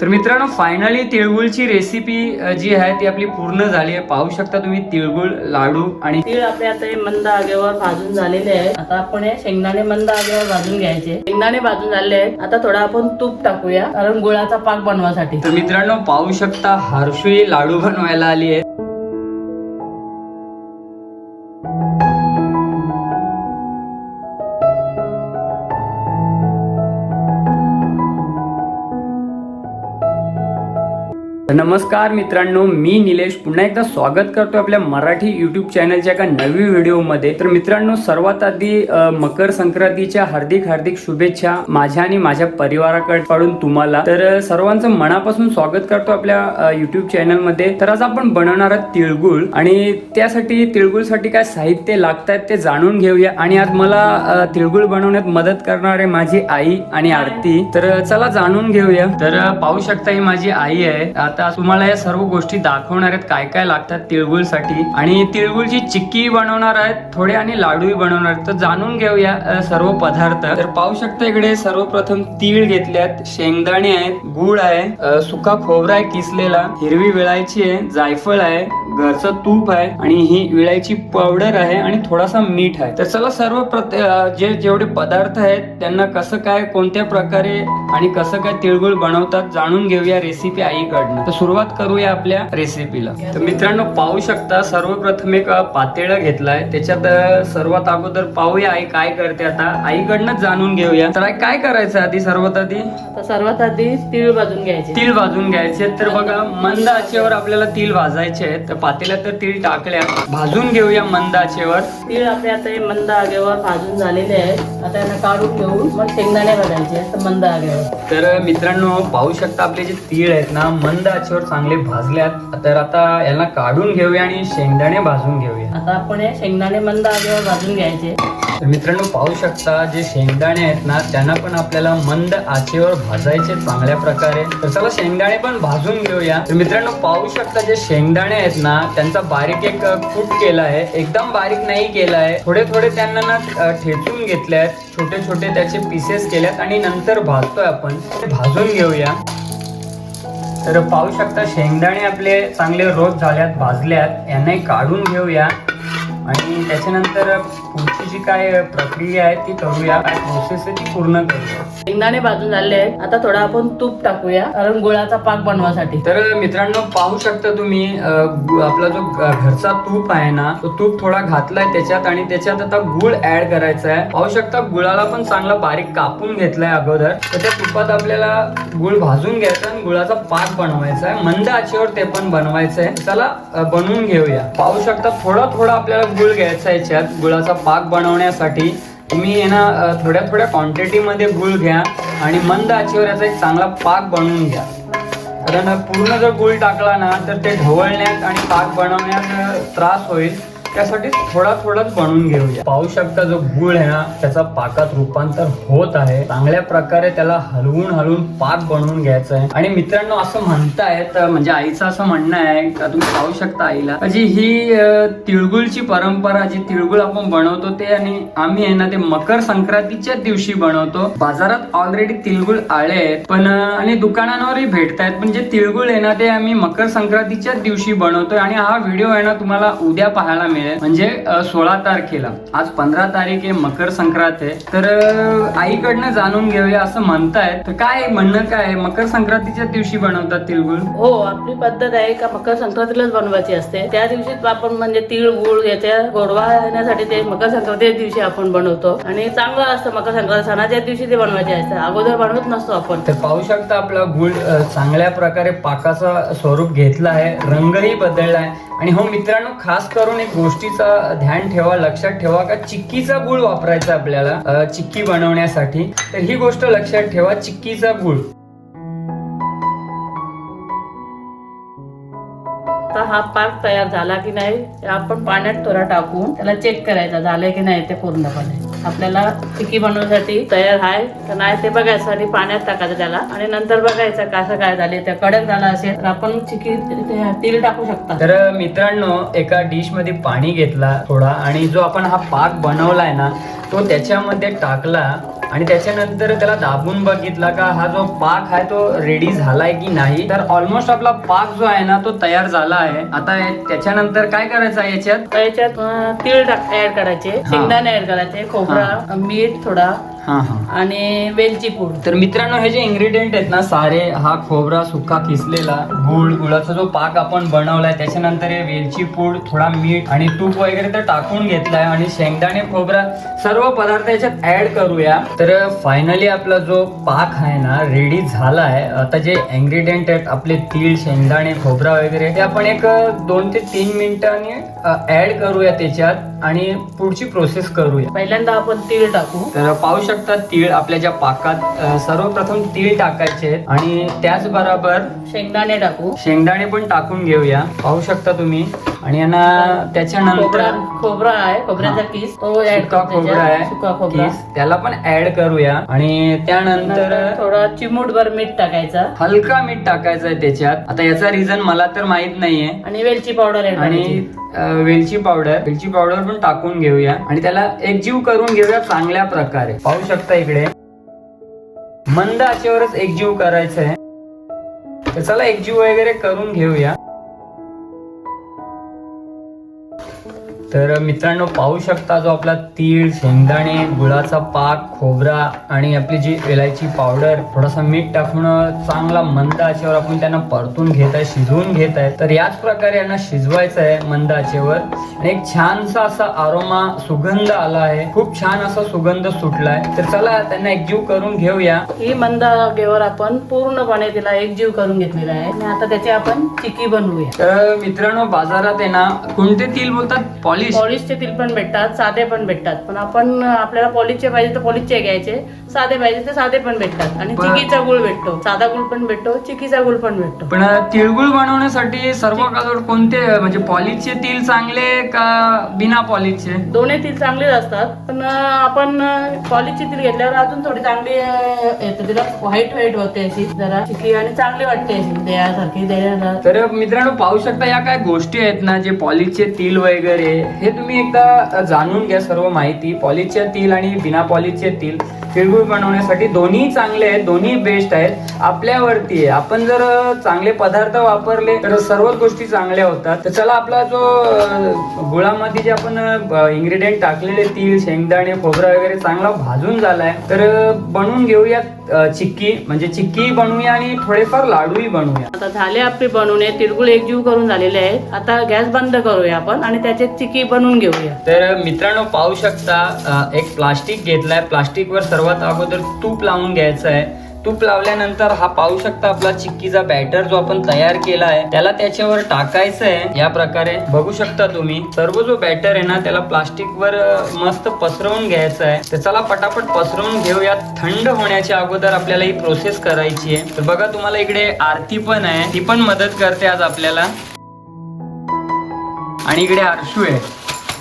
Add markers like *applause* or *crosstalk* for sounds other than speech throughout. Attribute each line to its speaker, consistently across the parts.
Speaker 1: तर मित्रांनो finally तिळगुळची recipe जी आहे ती आपली पूर्ण झाली आहे. पाहू शकता तुम्ही तिळगुळ लाडू आणि
Speaker 2: तीळ आपले आता हे मंद आगेवर भाजून झालेले आहेत. आता आपण हे शेंगदाणे मंद आगेवर भाजून घ्यायचे. शेंगदाणे भाजून झाले आहेत. आता थोडा आपण तूप टाकूया कारण गुळाचा पाक बनवासाठी.
Speaker 1: तर मित्रांनो पाहू शकता हर्षी लाडू बनवायला आली आहे नमस्कार मित्रांनो मी निलेश. पुन्हा एकदा स्वागत करतो आपल्या मराठी युट्यूब चॅनलच्या एका नवी व्हिडिओमध्ये तर मित्रांनो सर्वात आधी मकर संक्रांतीच्या हार्दिक हार्दिक शुभेच्छा माझ्या आणि माझ्या परिवाराकडून तुम्हाला. तर सर्वांचं मनापासून स्वागत करतो आपल्या युट्यूब चॅनलमध्ये तर आज आपण बनवणार आहोत तिळगुळ. आणि त्यासाठी तिळगुळसाठी काय साहित्य लागत आहेत ते जाणून घेऊया. आणि आज मला तिळगुळ बनवण्यात मदत करणारे माझी आई आणि आरती. तर चला जाणून घेऊया. तर पाहू शकता ही माझी आई आहे. आता तुम्हाला या सर्व गोष्टी दाखवणार आहेत काय काय लागतात तिळगुळसाठी. आणि तिळगुळची चिक्की बनवणार आहेत थोडे आणि लाडूही बनवणार आहेत. तर जाणून घेऊया सर्व पदार्थ. तर पाहू शकता इकडे सर्वप्रथम तीळ घेतल्यात शेंगदाणे आहेत गुळ आहे सुका खोबरा आहे किसलेला हिरवी विळायची आहे जायफळ आहे घरचं तूप आहे आणि ही विळायची पावडर आहे आणि थोडासा मीठ आहे. तर चला सर्व जे जेवढे पदार्थ आहेत त्यांना कसं काय कोणत्या प्रकारे आणि कसं काय तिळगुळ बनवतात जाणून घेऊया रेसिपी आईकडनं. तर सुरुवात करूया आपल्या रेसिपीला तर मित्रांनो पाहू शकता सर्वप्रथम एक अ, पातेलं घेतलाय. त्याच्यात सर्वात अगोदर पाहूया आई काय करते आता. आईकडनंच जाणून घेऊया. तर आई काय करायचं आधी सर्वात आधी?
Speaker 2: सर्वात आधी तीळ भाजून घ्यायचे.
Speaker 1: तीळ भाजून घ्यायचे. तर बघा मंद आचेवर आपल्याला तीळ भाजायचे आहेत. तर पातेल्यात तर तीळ टाकल्या. भाजून घेऊया मंद आचेवर.
Speaker 2: तीळ आपले आता मंद आगेवर भाजून झालेले आहेत. आता यांना काढून घेऊन मग शेंगदाणे भाजायचे तर मंद आगेवर.
Speaker 1: तर मित्रांनो पाहू शकता आपले जे तीळ आहेत ना मंद आचेवर चांगले भाजल्यात. तर आता यांना काढून घेऊया आणि शेंगदाणे भाजून घेऊया.
Speaker 2: आता आपण हे शेंगदाणे मंद आगेवर भाजून घ्यायचे.
Speaker 1: तर मित्रांनो पाहू शकता जे शेंगदाणे आहेत ना त्यांना पण आपल्याला मंद आचेवर भाजायचे चांगल्या प्रकारे. तर चला शेंगदाणे पण भाजून घेऊया. तर मित्रांनो पाहू शकता जे शेंगदाणे आहेत ना त्यांचा बारीक एक कूट केला आहे. एकदम बारीक नाही केला आहे. थोडे थोडे त्यांना ना ठेचून घेतले आहेत छोटे छोटे त्याचे पीसेस केल्यात आणि नंतर भाजतोय आपण. ते भाजून घेऊया. तर पाहू शकता शेंगदाणे आपले चांगले रोज झाल्यात भाजल्यात यांनाही काढून घेऊया. आणि त्याच्यानंतर पुढची जी काय प्रक्रिया आहे ती करूया. काय प्रोसेस आहे ती पूर्ण करूया.
Speaker 2: शेंगदाणे भाजून झाले आहेत. आता थोडा आपण तूप टाकूया. कारण गुळाचा पाक बनवासाठी.
Speaker 1: तर मित्रांनो पाहू शकता तुम्ही अं, गु- आपला जो ग- घरचा तूप आहे ना तो तूप थोडा घातलाय त्याच्यात आणि त्याच्यात आता गुळ ऍड करायचा आहे पाहू शकता गुळाला पण चांगला बारीक कापून घेतलाय अगोदर. तर त्या तुपात आपल्याला गुळ भाजून घ्यायचा आणि गुळाचा पाक बनवायचा आहे मंद आचेवर ते पण बनवायचं आहे चला अं, बनवून घेऊया. पाहू शकता थोडा थोडा आपल्याला गुळ घ्यायचा याच्यात. गुळाचा पाक बनवण्यासाठी तुम्ही आहे ना थोड्या थोड्या क्वांटिटीमध्ये गुळ घ्या आणि मंद आचेवर याचा एक चांगला पाक बनवून घ्या. कारण पूर्ण जर गुळ टाकला ना तर ते ढवळण्यात आणि पाक बनवण्यात त्रास होईल. त्यासाठी थोडा थोडाच बनवून घेऊया. पाहू शकता जो गुळ आहे ना त्याचा पाकात रूपांतर होत आहे. चांगल्या प्रकारे त्याला हलवून हलवून पाक बनवून घ्यायचा आहे. आणि मित्रांनो असं म्हणतायत म्हणजे आईचं असं म्हणणं आहे का तुम्ही पाहू शकता आईला. जी ही तिळगुळची परंपरा जी तिळगुळ आपण बनवतो ते आणि आम्ही आहे ना ते मकर संक्रांतीच्या दिवशी बनवतो. बाजारात ऑलरेडी तिळगुळ आले आहेत पण आणि दुकानांवरही भेटतायत. पण जे तिळगुळ आहे ना ते आम्ही मकर संक्रांतीच्या दिवशी बनवतोय. आणि हा व्हिडिओ आहे ना तुम्हाला उद्या पाहायला मिळेल. म्हणजे सोळा तारखेला. आज पंधरा तारीख आहे मकर संक्रांत आहे. तर आईकडनं जाणून घेऊया असं म्हणतायत. तर काय म्हणणं काय आहे? मकर संक्रांतीच्या दिवशी बनवतात तिळगुळ?
Speaker 2: हो आपली पद्धत आहे का मकर संक्रांतीलाच बनवायची असते. त्या दिवशी आपण म्हणजे तीळ गुळ याच्या गोडवा येण्यासाठी ते मकर संक्रांतीच्या दिवशी आपण बनवतो. आणि चांगलं असतं मकर संक्रांती सणाच्या दिवशी ते बनवायचे असतं. अगोदर बनवत नसतो आपण.
Speaker 1: तर पाहू शकता आपला गुळ चांगल्या प्रकारे पाकाचा स्वरूप घेतला आहे रंगही बदलला आहे. आणि हो मित्रांनो खास करून एक गोष्टीचा ध्यान ठेवा लक्षात ठेवा का चिक्कीचा गुळ वापरायचा आपल्याला चिक्की बनवण्यासाठी. तर ही गोष्ट लक्षात ठेवा चिक्कीचा गुळ.
Speaker 2: आता हा पाक तयार झाला की नाही आपण पाण्यात थोडा टाकून त्याला चेक करायचा झालंय की नाही ते पूर्णपणे. आपल्याला टिकी बनवण्यासाठी तयार आहे का नाही ते बघायचं आणि पाण्यात टाकायचं त्याला. आणि नंतर बघायचं कसं काय झाले त्या कडक झाला असेल तर आपण चिकी तेल टाकू शकता.
Speaker 1: तर मित्रांनो एका डिशमध्ये पाणी घेतला थोडा आणि जो आपण हा पाक बनवलाय ना तो त्याच्यामध्ये टाकला आणि त्याच्यानंतर त्याला दाबून बघितला का हा जो पाक आहे तो रेडी झालाय की नाही? तर ऑलमोस्ट आपला पाक जो आहे ना तो तयार झाला आहे. आता त्याच्यानंतर काय करायचं आहे याच्यात?
Speaker 2: याच्यात तीळ ऍड करायचे शेंगदाणे ऍड करायचे खोबरा मीठ थोडा आणि वेलची पूड.
Speaker 1: तर मित्रांनो हे जे इन्ग्रेडियंट आहेत ना सारे हा खोबरा सुका किसलेला गुळ गुळाचा जो पाक आपण बनवलाय त्याच्यानंतर हे वेलची पूड थोडा मीठ आणि तूप वगैरे तर टाकून घेतलाय आणि शेंगदाणे खोबरा सर्व पदार्थ याच्यात ऍड करूया. तर फायनली आपला जो पाक आहे ना रेडी झाला आहे आता जे इन्ग्रेडियंट आहेत आपले तीळ शेंगदाणे खोबरा वगैरे ते आपण एक दोन ते तीन मिनिटांनी ऍड करूया त्याच्यात आणि पुढची प्रोसेस करूया.
Speaker 2: पहिल्यांदा आपण तीळ टाकू.
Speaker 1: तर पाहू शकता तीळ आपल्या ज्या पाकात सर्वप्रथम तीळ टाकायचे आहेत आणि त्याचबरोबर
Speaker 2: शेंगदाणे टाकू.
Speaker 1: शेंगदाणे पण टाकून घेऊया. पाहू शकता तुम्ही. आणि यांना त्याच्यानंतर
Speaker 2: खोबरा आहे खोबऱ्याचा किस. तो
Speaker 1: खोबरा आहे.
Speaker 2: सुका खोबरा.
Speaker 1: किस, त्याला पण ऍड करूया. आणि त्यानंतर
Speaker 2: नंतर थोडा चिमूटभर मीठ टाकायचा.
Speaker 1: हलका मीठ टाकायचं आहे त्याच्यात. आता याचा रिझन मला तर माहीत नाहीये.
Speaker 2: आणि वेलची पावडर ऍड
Speaker 1: आणि वेलची पावडर. वेलची पावडर पण टाकून घेऊया. आणि त्याला एकजीव करून घेऊया चांगल्या प्रकारे. पाहू शकता इकडे. मंद आचेवरच एकजीव करायचं आहे तर चला एकजीव वगैरे करून घेऊया. तर मित्रांनो पाहू शकता जो आपला तीळ शेंगदाणे गुळाचा पाक खोबरा आणि आपली जी वेलायची पावडर थोडासा मीठ टाकून चांगला मंद आचेवर आपण त्यांना परतून घेत आहे शिजवून घेत आहे. तर याच प्रकारे यांना शिजवायचं आहे मंद आचेवर. आणि एक छानसा असा आरोमा सुगंध आला आहे. खूप छान असा सुगंध सुटलाय. तर चला त्यांना एकजीव करून घेऊया.
Speaker 2: ही मंद आगेवर आपण पूर्णपणे तिला एकजीव करून घेतलेला आहे. आणि आता त्याची आपण चिकी बनवूया.
Speaker 1: तर मित्रांनो बाजारात आहे ना कोणते तीळ बोलतात? पॉलिश
Speaker 2: पॉलिशचे तेल पण भेटतात साधे पण भेटतात. पण आपण आपल्याला पॉलिशचे पाहिजे तर पॉलिशचे घ्यायचे. साधे पाहिजे तर साधे पण भेटतात. आणि
Speaker 1: पण-
Speaker 2: चिकीचा गुळ भेटतो साधा गुळ पण भेटतो चिकीचा गुळ पण भेटतो.
Speaker 1: पण तिळगुळ बनवण्यासाठी सर्व काजोड कोणते म्हणजे पॉलिशचे तीळ चांगले का बिना पॉलिशचे
Speaker 2: दोन्ही तेल चांगलेच असतात. पण अं, आपण पॉलिशचे तेल घेतल्यावर अजून थोडी चांगली अं, येते. तिला व्हाईट व्हाईट होते अशी जरा चिकी आणि चांगली वाटते अशी देण्यासारखी देण्याला
Speaker 1: तर मित्रांनो पाहू शकता या काय गोष्टी आहेत ना जे पॉलिशचे तीळ वगैरे हे तुम्ही एकदा जाणून घ्या सर्व माहिती. पॉलिशचे तील आणि बिना पॉलिशचे तील. तिळगुळ बनवण्यासाठी दोन्ही चांगले आहेत दोन्ही बेस्ट आहेत. आपल्यावरती आहे. आपण जर चांगले पदार्थ वापरले तर सर्वच गोष्टी चांगल्या होतात. तर चला आपला जो गुळामध्ये जे आपण इन्ग्रेडियंट टाकलेले तीळ शेंगदाणे खोबरा वगैरे चांगला भाजून झालाय तर बनवून घेऊया अं, चिक्की. म्हणजे चिक्की बनवूया आणि थोडेफार लाडूही बनवूया.
Speaker 2: आता झाले आपले बनवणे. तिळगुळ एकजीव करून झालेले आहेत. आता गॅस बंद करूया आपण आणि त्याच्यात चिकी बनवून घेऊया.
Speaker 1: तर मित्रांनो पाहू शकता एक प्लास्टिक घेतलाय. प्लास्टिकवर सर्वात अगोदर तूप लावून घ्यायचं आहे. तूप लावल्यानंतर हा पाहू शकता आपला चिक्कीचा बॅटर जो आपण तयार केला आहे त्याला त्याच्यावर टाकायचं आहे. या प्रकारे बघू शकता तुम्ही सर्व जो बॅटर आहे ना त्याला प्लास्टिकवर वर मस्त पसरवून घ्यायचं आहे. तर चला पटापट पसरवून घेऊया थंड होण्याच्या अगोदर आपल्याला ही प्रोसेस करायची आहे. तर बघा तुम्हाला इकडे आरती पण आहे. ती पण मदत करते आज आपल्याला. आणि इकडे आरशू आहे.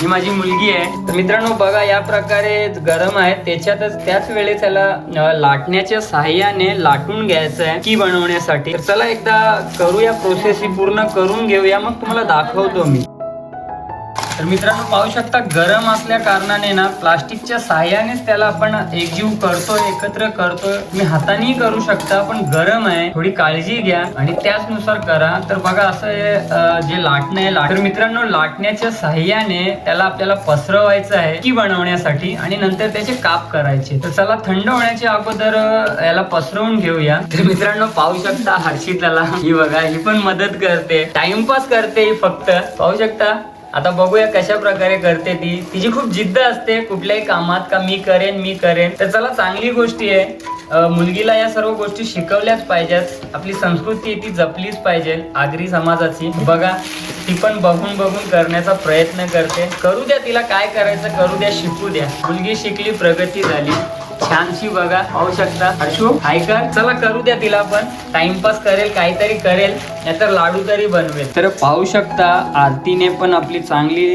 Speaker 1: ही माझी मुलगी आहे. तर मित्रांनो बघा या प्रकारे गरम आहे. त्याच्यातच त्याच वेळेस त्याला लाटण्याच्या सहाय्याने लाटून घ्यायचं आहे की बनवण्यासाठी. तर चला एकदा करूया प्रोसेस ही पूर्ण करून घेऊया. मग तुम्हाला दाखवतो मी. तर मित्रांनो पाहू शकता गरम असल्या कारणाने ना प्लास्टिकच्या सहाय्यानेच त्याला आपण एकजीव करतोय एकत्र करतोय. तुम्ही हातानेही करू शकता पण गरम आहे. थोडी काळजी घ्या आणि त्याचनुसार करा. तर बघा असं जे लाटणं आहे लाट- तर मित्रांनो लाटण्याच्या सहाय्याने त्याला आपल्याला पसरवायचं आहे की बनवण्यासाठी आणि नंतर त्याचे काप करायचे. तर चला थंड होण्याच्या अगोदर याला पसरवून घेऊया. तर मित्रांनो पाहू शकता हर्षिताला. ही बघा ही पण मदत करते. टाइमपास करते फक्त. पाहू शकता आता बघूया कशा प्रकारे करते ती. तिची खूप जिद्द असते कुठल्याही कामात का मी करेन मी करेन. तर चला चांगली गोष्टी आहे. मुलगीला या सर्व गोष्टी शिकवल्याच पाहिजेत. आपली संस्कृती ती जपलीच पाहिजे आगरी समाजाची. बघा ती पण बघून बघून करण्याचा प्रयत्न करते. करू द्या तिला काय करायचं करू द्या शिकू द्या. मुलगी शिकली प्रगती झाली. छानशी बघा पाहू शकता. हर्षू ऐकर चला करू द्या तिला पण. टाइमपास करेल काहीतरी करेल. नाहीतर लाडू तरी बनवेल. तर पाहू शकता आरतीने पण आपली चांगली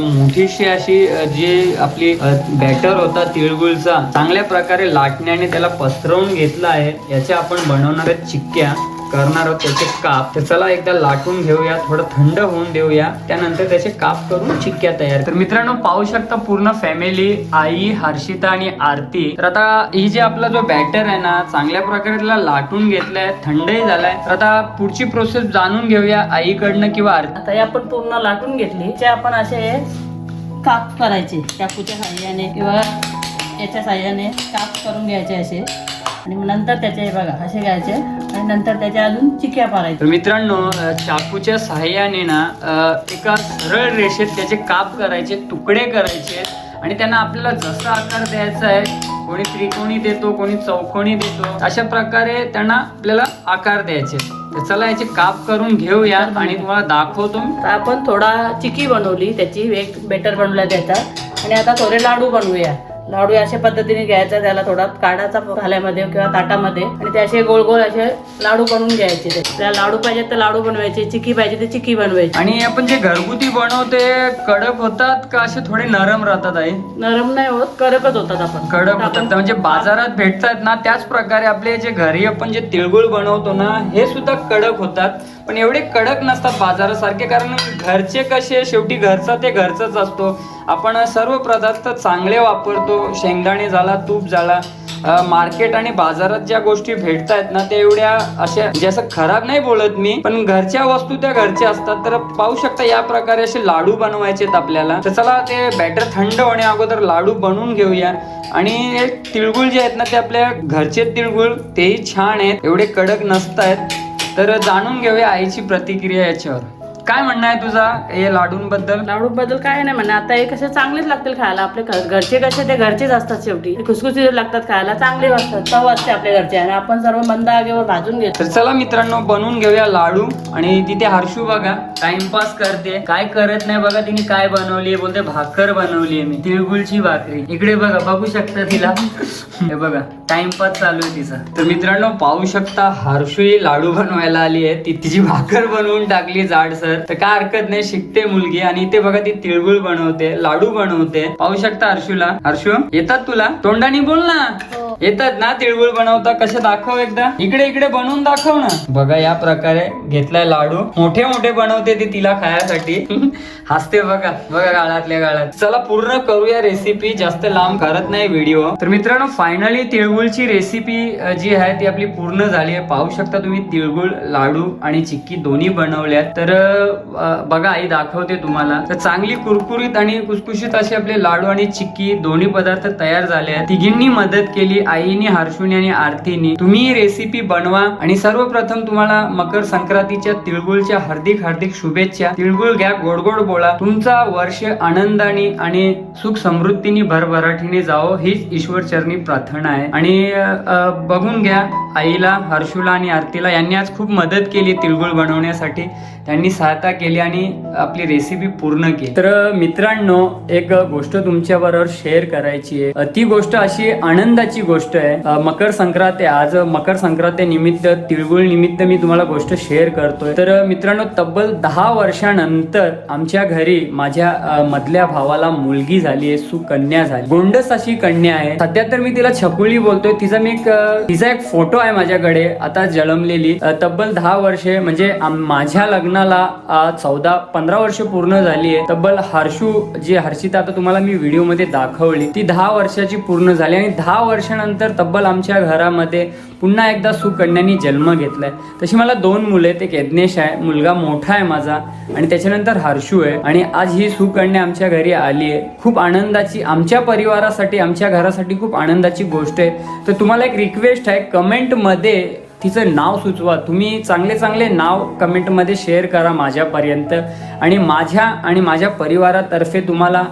Speaker 1: मोठीशी अशी जे जी आपली बॅटर होता तिळगुळचा चांगल्या प्रकारे लाटण्याने त्याला पसरवून घेतला आहे. याच्या आपण बनवणार आहेत चिक्क्या. करणार आहोत त्याचे काप. तर चला एकदा लाटून घेऊया थोडं थंड होऊन देऊया. त्यानंतर त्याचे काप करून चिक्क्या तयार तर मित्रांनो पाहू शकता पूर्ण फॅमिली आई हर्षिता आणि आरती. तर आता ही जे आपला जो बॅटर आहे ना चांगल्या प्रकारे त्याला लाटून घेतलाय थंडही झालाय. तर आता पुढची प्रोसेस जाणून घेऊया आईकडनं किंवा आरती
Speaker 2: आता हे आपण पूर्ण लाटून घेतली. ते आपण असे काप करायचे चाकूच्या साह्याने किंवा याच्या साह्याने काप करून घ्यायचे असे. आणि नंतर त्याचे बघा असे घ्यायचे. आणि नंतर त्याच्या अजून चिक्या
Speaker 1: तर
Speaker 2: पारायच्या
Speaker 1: मित्रांनो अ, चाकूच्या सहाय्याने ना अ, एका सरळ रेषेत त्याचे काप करायचे तुकडे करायचे आणि त्यांना आपल्याला जसा आकार द्यायचा आहे कोणी त्रिकोणी देतो कोणी चौकोनी देतो अशा प्रकारे त्यांना आपल्याला आकार द्यायचे. तर चला याचे काप करून घेऊया आणि तुम्हाला दाखवतो.
Speaker 2: तर आपण थोडा चिकी बनवली त्याची एक बेटर बनवला त्याचा आणि आता थोडे लाडू बनवूया. लाडू अशा पद्धतीने घ्यायचा त्याला थोडा काढाचा थाल्यामध्ये किंवा ताटामध्ये. आणि ते असे गोल गोल असे लाडू बनवून घ्यायचे ते. त्याला लाडू पाहिजे तर लाडू बनवायचे चिकी पाहिजे तर चिकी बनवायची.
Speaker 1: आणि आपण जे घरगुती बनवते कडक होतात का असे थोडे नरम राहतात आई?
Speaker 2: नरम नाही होत करकच होतात आपण.
Speaker 1: कडक होतात. म्हणजे बाजारात भेटतात ना त्याच प्रकारे आपले जे घरी आपण जे तिळगुळ बनवतो ना हे सुद्धा कडक होतात. पण एवढे कडक नसतात बाजारासारखे कारण घरचे कसे शेवटी घरचा ते घरचाच असतो. आपण सर्व पदार्थ चांगले वापरतो शेंगदाणे झाला तूप झाला मार्केट आणि बाजारात ज्या गोष्टी भेटतायत ना त्या एवढ्या अशा म्हणजे जसं खराब नाही बोलत मी पण घरच्या वस्तू त्या घरच्या असतात. तर पाहू शकता या प्रकारे असे लाडू बनवायचे आहेत आपल्याला. तर चला ते बॅटर थंड होण्या अगोदर लाडू बनवून घेऊया. आणि तिळगुळ जे आहेत ना ते आपल्या घरचे तिळगुळ तेही छान आहेत. एवढे कडक नसत आहेत तर जाणून घेऊया आईची प्रतिक्रिया याच्यावर. काय म्हणणं आहे तुझा हे लाडूंबद्दल?
Speaker 2: लाडू बद्दल काय नाही म्हणा आता हे कसे चांगलेच लागतील खायला आपले घरचे कसे ते घरचेच असतात शेवटी. ते खुसखुशीत लागतात खायला. चांगले असतात. चव असते आपल्या घरचे. आणि आपण सर्व मंद आगेवर भाजून घेतो.
Speaker 1: तर चला मित्रांनो बनवून घेऊया लाडू. आणि तिथे हर्षू बघा. टाइमपास करते. काय करत नाही बघा तिने काय बनवली बोलते भाकर बनवली मी. तिळगुळची भाकरी. इकडे बघा बघू शकता तिला. हे बघा टाइमपास चालू आहे तिचा. तर मित्रांनो पाहू शकता हर्षू ही लाडू बनवायला आली आहे ती तिची भाकर बनवून टाकली जाडसर. तर काय हरकत नाही शिकते मुलगी आणि इथे बघा ती तिळगुळ बनवते लाडू बनवते. पाहू शकता हर्षूला? हर्षू येतात तुला? तोंडाने बोल ना. येतात ना तिळगुळ बनवता? कसे दाखव एकदा. इकडे इकडे बनवून दाखव ना. बघा या प्रकारे घेतलाय लाडू. मोठे मोठे बनवते ती तिला खायासाठी. *laughs* हसते बघा. बघा गाळातल्या गाळात. चला पूर्ण करूया रेसिपी जास्त लांब करत नाही व्हिडिओ तर मित्रांनो फायनली तिळगुळची रेसिपी जी आहे ती आपली पूर्ण झाली आहे. पाहू शकता तुम्ही तिळगुळ लाडू आणि चिक्की दोन्ही बनवल्यात. तर बघा आई दाखवते तुम्हाला. तर चांगली कुरकुरीत आणि कुसकुशीत असे आपले लाडू आणि चिक्की दोन्ही पदार्थ तयार झाले आहेत. तिघींनी मदत केली. आईने हर्षुनी आणि आरतीने तुम्ही ही रेसिपी बनवा आणि सर्वप्रथम तुम्हाला मकर संक्रांतीच्या तिळगुळच्या हार्दिक हार्दिक शुभेच्छा. तिळगुळ घ्या गोड गोड बोला. तुमचा वर्ष आनंदाने आणि सुख समृद्धीने भरभराटीने जावो हीच ईश्वर चरणी प्रार्थना आहे. आणि बघून घ्या आईला हर्षूला आणि आरतीला यांनी आज खूप मदत केली तिळगुळ बनवण्यासाठी. त्यांनी सहायता केली आणि आपली रेसिपी पूर्ण केली. तर मित्रांनो एक गोष्ट तुमच्या बरोबर शेअर करायची आहे. ती गोष्ट अशी आनंदाची गोष्ट आहे. मकर संक्रांत आज मकर संक्रांती निमित्त तिळगुळ निमित्त मी तुम्हाला गोष्ट शेअर करतोय. तर मित्रांनो तब्बल दहा वर्षानंतर आमच्या घरी माझ्या मधल्या भावाला मुलगी झाली आहे सुकन्या झाली. गोंडस अशी कन्या आहे. सध्या तर मी तिला छकुली बोलतोय. तिचा मी एक तिचा एक फोटो आहे माझ्याकडे. आता जन्मलेली. तब्बल दहा वर्षे म्हणजे माझ्या लग्न लग्नाला चौदा पंधरा वर्ष पूर्ण झाली आहे तब्बल हर्षू जी हर्षिता आता तुम्हाला मी व्हिडिओमध्ये दाखवली ती दहा वर्षाची पूर्ण झाली आणि दहा वर्षानंतर तब्बल आमच्या घरामध्ये पुन्हा एकदा सुकन्यांनी जन्म घेतलाय. तशी मला दोन मुलं आहेत एक यज्ञेश आहे मुलगा मोठा आहे माझा आणि त्याच्यानंतर हर्षू आहे. आणि आज ही सुकन्या आमच्या घरी आली आहे खूप आनंदाची आमच्या परिवारासाठी आमच्या घरासाठी खूप आनंदाची गोष्ट आहे. तर तुम्हाला एक रिक्वेस्ट आहे कमेंटमध्ये तिचं नाव सुचवा. तुम्ही चांगले चांगले नाव कमेंटमध्ये शेअर करा माझ्यापर्यंत. आणि माझ्या आणि माझ्या परिवारातर्फे तुम्हाला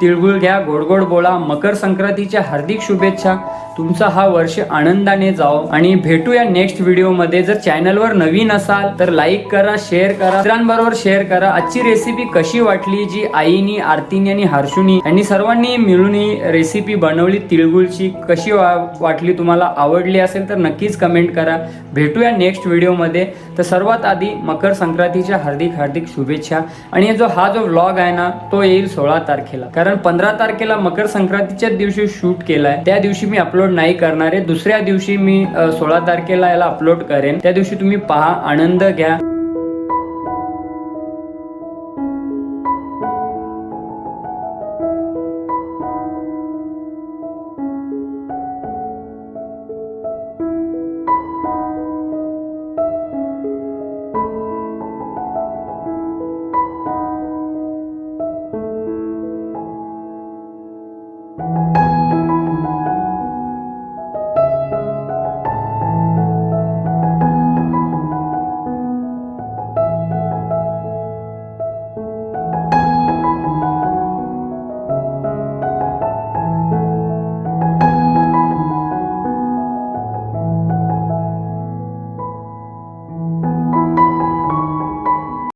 Speaker 1: तिळगुळ घ्या गोड गोड बोला मकर संक्रांतीच्या हार्दिक शुभेच्छा. तुमचा हा वर्ष आनंदाने जाओ आणि भेटूया नेक्स्ट व्हिडिओमध्ये जर चॅनलवर नवीन असाल तर लाईक करा शेअर करा. मित्रांबरोबर शेअर करा. आजची रेसिपी कशी वाटली जी आईनी आरतीनी आणि हर्षुनी यांनी सर्वांनी मिळून ही रेसिपी बनवली तिळगुळची कशी वा- वाटली तुम्हाला आवडली असेल तर नक्कीच कमेंट करा. भेटूया नेक्स्ट व्हिडिओमध्ये तर सर्वात आधी मकर संक्रांतीच्या हार्दिक हार्दिक शुभेच्छा. आणि जो हा जो व्लॉग आहे ना तो येईल सोळा तारखेला. कारण कारण पंधरा तारखेला मकर संक्रांतीच्याच दिवशी शूट केलाय. त्या दिवशी मी अपलोड नाही करणार आहे. दुसऱ्या दिवशी मी सोळा तारखेला याला अपलोड करेन. त्या दिवशी तुम्ही पहा आनंद घ्या.